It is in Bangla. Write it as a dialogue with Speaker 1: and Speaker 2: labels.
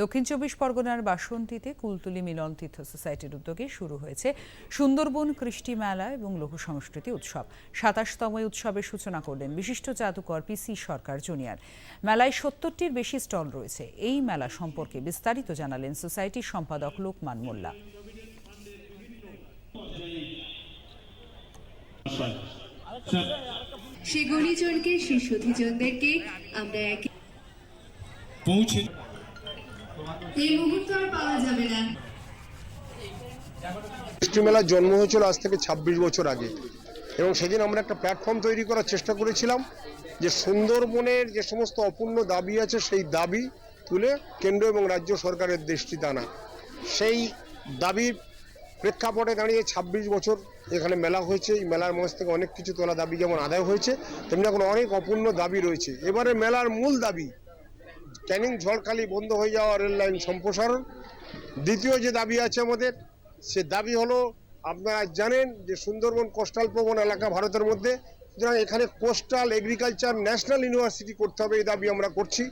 Speaker 1: দক্ষিণ চব্বিশ পরগনার বাসন্তীতে কুলতুলি মিলন তীর্থ সোসাইটির উদ্যোগে শুরু হয়েছে সুন্দরবন কৃষ্টি মেলা এবং লঘু সংস্কৃতি উৎসব। সাতাশতম এই উৎসবের সূচনা করলেন বিশিষ্ট জাদুকর পিসি সরকার জুনিয়র। মেলায় সত্তরটির বেশি স্টল রয়েছে। এই মেলা সম্পর্কে বিস্তারিত জানালেন সোসাইটির সম্পাদক লোকমান মোল্লা।
Speaker 2: সে গুণীজনকে সে সুধীজনদেরকে আমরা একে
Speaker 3: পৌঁছে
Speaker 2: এই
Speaker 4: মেলার জন্ম হয়েছিল আজ থেকে ২৬ বছর আগে। এবং সেদিন আমরা একটা প্ল্যাটফর্ম তৈরি করার চেষ্টা করেছিলাম যে সুন্দরবনের যে সমস্ত অপূর্ণ দাবি আছে, সেই দাবি তুলে কেন্দ্র এবং রাজ্য সরকারের দৃষ্টি টানা। সেই দাবির প্রেক্ষাপটে দাঁড়িয়ে ২৬ বছর এখানে মেলা হয়েছে। এই মেলার মঞ্চ থেকে অনেক কিছু তোলা দাবি যেমন আদায় হয়েছে, তেমনি এখন অনেক অপূর্ণ দাবি রয়েছে। এবারে মেলার মূল দাবি ক্যানিং ঝড়খালি বন্ধ হয়ে যাওয়া রেল লাইন সম্প্রসারণ। দ্বিতীয় যে দাবি আছে আমাদের, সে দাবি হলো, আপনারা জানেন যে সুন্দরবন কোস্টাল প্রবণ এলাকা ভারতের মধ্যে, সুতরাং এখানে কোস্টাল এগ্রিকালচার ন্যাশনাল ইউনিভার্সিটি করতে হবে, এই দাবি আমরা করছি।